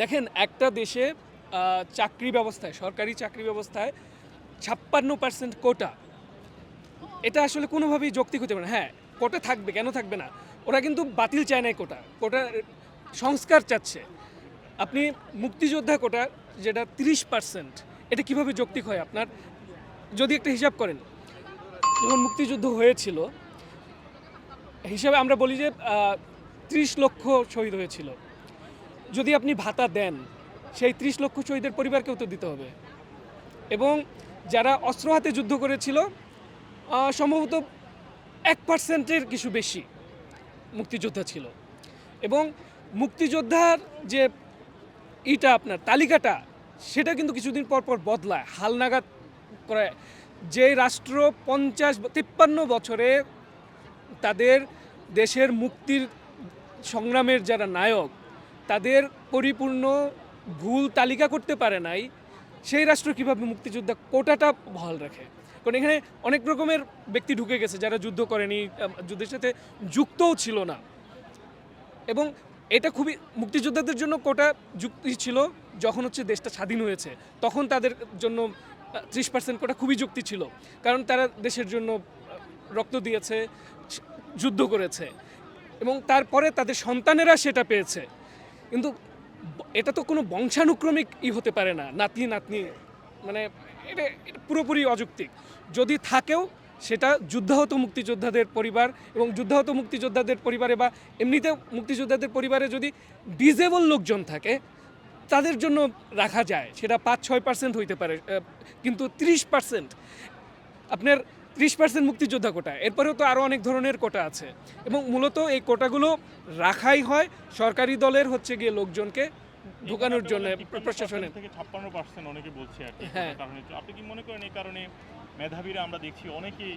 দেখেন, একটা দেশে চাকরি ব্যবস্থায়, সরকারি চাকরি ব্যবস্থায় ছাপ্পান্ন পার্সেন্ট কোটা এটা আসলে কোনোভাবেই যৌক্তিক হতে পারে না। হ্যাঁ কোটা থাকবে, কেন থাকবে না? ওরা কিন্তু বাতিল চায় নাই কোটা কোটা সংস্কার চাচ্ছে। আপনি মুক্তিযোদ্ধা কোটা যেটা তিরিশ পার্সেন্ট এটা কীভাবে যৌক্তিক হয় আপনার? যদি একটা হিসাব করেন, যখন মুক্তিযুদ্ধ হয়েছিল, হিসাবে আমরা বলি যে ত্রিশ লক্ষ শহীদ হয়েছিল। যদি আপনি ভাতা দেন, সেই ত্রিশ লক্ষ শহীদের পরিবারকেও তো দিতে হবে। এবং যারা অস্ত্র হাতে যুদ্ধ করেছিল সম্ভবত এক পার্সেন্টের কিছু বেশি মুক্তিযোদ্ধা ছিল। এবং মুক্তিযোদ্ধার যে ইটা আপনার, তালিকাটা, সেটা কিন্তু কিছুদিন পর পর বদলায়। হালনাগাদ করে যে রাষ্ট্র পঞ্চাশ, তিপ্পান্ন বছরে তাদের দেশের মুক্তির সংগ্রামের যারা নায়ক তাদের পরিপূর্ণ ভুল তালিকা করতে পারে নাই, সেই রাষ্ট্র কীভাবে মুক্তিযোদ্ধা কোটাটা বহাল রাখে? কারণ এখানে অনেক রকমের ব্যক্তি ঢুকে গেছে যারা যুদ্ধ করেনি যুদ্ধের সাথে যুক্তও ছিল না। এবং এটা খুবই মুক্তিযোদ্ধাদের জন্য কোটা যুক্তি ছিল যখন হচ্ছে দেশটা স্বাধীন হয়েছে, তখন তাদের জন্য ত্রিশ পার্সেন্ট কোটা খুবই যুক্তি ছিল। কারণ তারা দেশের জন্য রক্ত দিয়েছে, যুদ্ধ করেছে। এবং তারপরে তাদের সন্তানেরা সেটা পেয়েছে। কিন্তু এটা তো কোনো বংশানুক্রমিক ই হতে পারে না নাতনি নাতনি মানে এটা এটা পুরোপুরি অযৌক্তিক। যদি থাকেও, সেটা যুদ্ধাহত মুক্তিযোদ্ধাদের পরিবার এবং যুদ্ধাহত মুক্তিযোদ্ধাদের পরিবারে বা এমনিতে মুক্তিযোদ্ধাদের পরিবারে যদি ডিজেবল লোকজন থাকে, তাদের জন্য রাখা যায়। সেটা পাঁচ, ছয় পার্সেন্ট হইতে পারে কিন্তু ত্রিশ পার্সেন্ট আপনার ত্রিশ পার্সেন্ট মুক্তিযোদ্ধা কোটা। এরপরেও তো আরও অনেক ধরনের কোটা আছে। এবং মূলত এই কোটাগুলো রাখাই হয় সরকারি দলের হচ্ছে গিয়ে লোকজনকে ঢুকানোর জন্য প্রশাসনের থেকে ছাপ্পান্ন পার্সেন্ট অনেকে বলছে আর কি হ্যাঁ। কারণে। আপনি কি মনে করেন এই কারণে মেধাবীরা আমরা দেখছি অনেকেই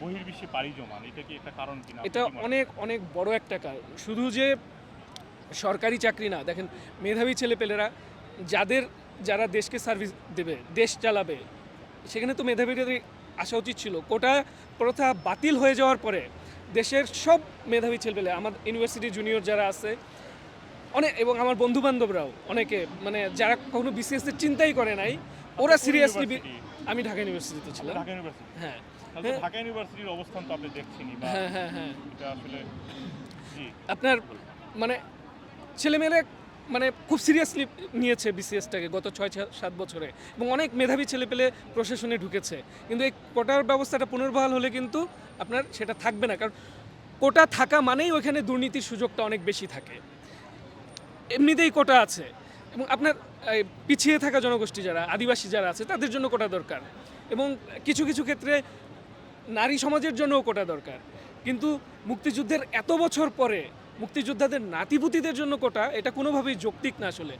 বহির্বিশ্বে পাড়ি জমান? এটা কি একটা কারণ কিনা? এটা? অনেক অনেক বড় একটা কারণ। শুধু যে সরকারি চাকরি না দেখেন মেধাবী ছেলেপেলেরা যাদের যারা দেশকে সার্ভিস দেবে দেশ চালাবে সেখানে তো মেধাবীদের আসা উচিত ছিল। কোটা প্রথা বাতিল হয়ে যাওয়ার পরে দেশের সব মেধাবী ছেলেপেলে আমার ইউনিভার্সিটি জুনিয়র যারা আছে অনেক এবং আমার বন্ধু বান্ধবরাও অনেকে মানে যারা কখনো বিসিএস এর চিন্তাই করে নাই ওরা সিরিয়াসলি আমি ঢাকা ইউনিভার্সিটিতে ছিলাম। ঢাকা ইউনিভার্সিটি? হ্যাঁ। ঢাকা ইউনিভার্সিটির অবস্থান তো আপনি দেখছেনই হ্যাঁ হ্যাঁ হ্যাঁ। এটা আসলে আপনার মানে ছেলেমেয়েরা মানে খুব সিরিয়াসলি নিয়েছে বিসিএসটাকে গত ছয় সাত বছরে এবং অনেক মেধাবী ছেলেপেলে প্রশাসনে ঢুকেছে। কিন্তু এই কোটার ব্যবস্থাটা পুনর্বহাল হলে কিন্তু আপনার সেটা থাকবে না। কারণ কোটা থাকা মানেই ওইখানে দুর্নীতির সুযোগটা অনেক বেশি থাকে। এমনিতেই কোটা আছে এবং আপনার পিছিয়ে থাকা জনগোষ্ঠী যারা, আদিবাসী যারা আছে, তাদের জন্য কোটা দরকার। এবং কিছু কিছু ক্ষেত্রে নারী সমাজের জন্যও কোটা দরকার। কিন্তু মুক্তিযুদ্ধের এত বছর পরে মুক্তিযোদ্ধাদের নাতিপুতিদের জন্য কোটা, এটা কোনোভাবেই যৌক্তিক না আসলে।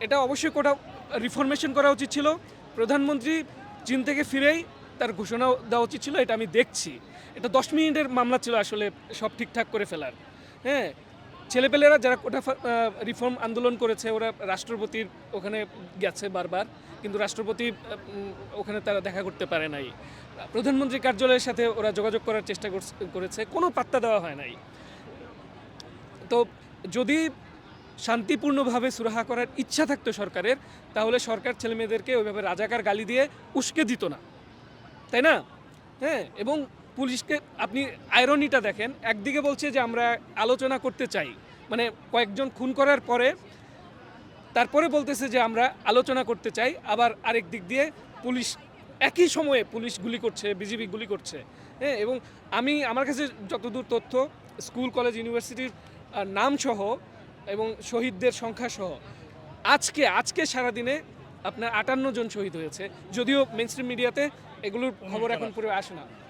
এটা অবশ্যই কোটা রিফরমেশন করা উচিত ছিল। প্রধানমন্ত্রী চীন থেকে ফিরেই তার ঘোষণা দেওয়া উচিত ছিল, এটা আমি দেখছি। এটা দশ মিনিটের মামলা ছিল আসলে সব ঠিকঠাক করে ফেলার। হ্যাঁ ছেলেপেলেরা যারা কোটা রিফর্ম আন্দোলন করেছে, ওরা রাষ্ট্রপতির ওখানে গেছে বারবার, কিন্তু রাষ্ট্রপতি ওখানে তারা দেখা করতে পারে নাই। প্রধানমন্ত্রী কার্যালয়ের সাথে ওরা যোগাযোগ করার চেষ্টা করছে- কোনো পাত্তা দেওয়া হয় নাই। তো যদি শান্তিপূর্ণভাবে সুরাহা করার ইচ্ছা থাকতো সরকারের, তাহলে সরকার ছেলেমেয়েদেরকে ওইভাবে রাজাকার গালি দিয়ে উস্কে দিত না। তাই না? হ্যাঁ এবং পুলিশকে, আপনি আয়রনিটা দেখেন, একদিকে বলছে যে আমরা আলোচনা করতে চাই মানে কয়েকজন খুন করার পরে, তারপরে বলতেছে যে আমরা আলোচনা করতে চাই, আবার আরেক দিক দিয়ে পুলিশ, একই সময়ে পুলিশ গুলি করছে, বিজিবি গুলি করছে। হ্যাঁ এবং আমি, আমার কাছে যতদূর তথ্য, স্কুল, কলেজ, ইউনিভার্সিটির নাম সহ এবং শহীদদের সংখ্যাসহ। আজকে আজকে সারাদিনে আপনার আটান্ন জন শহীদ হয়েছে। যদিও মেনস্ট্রিম মিডিয়াতে এগুলোর খবর এখন পুরো আসে না।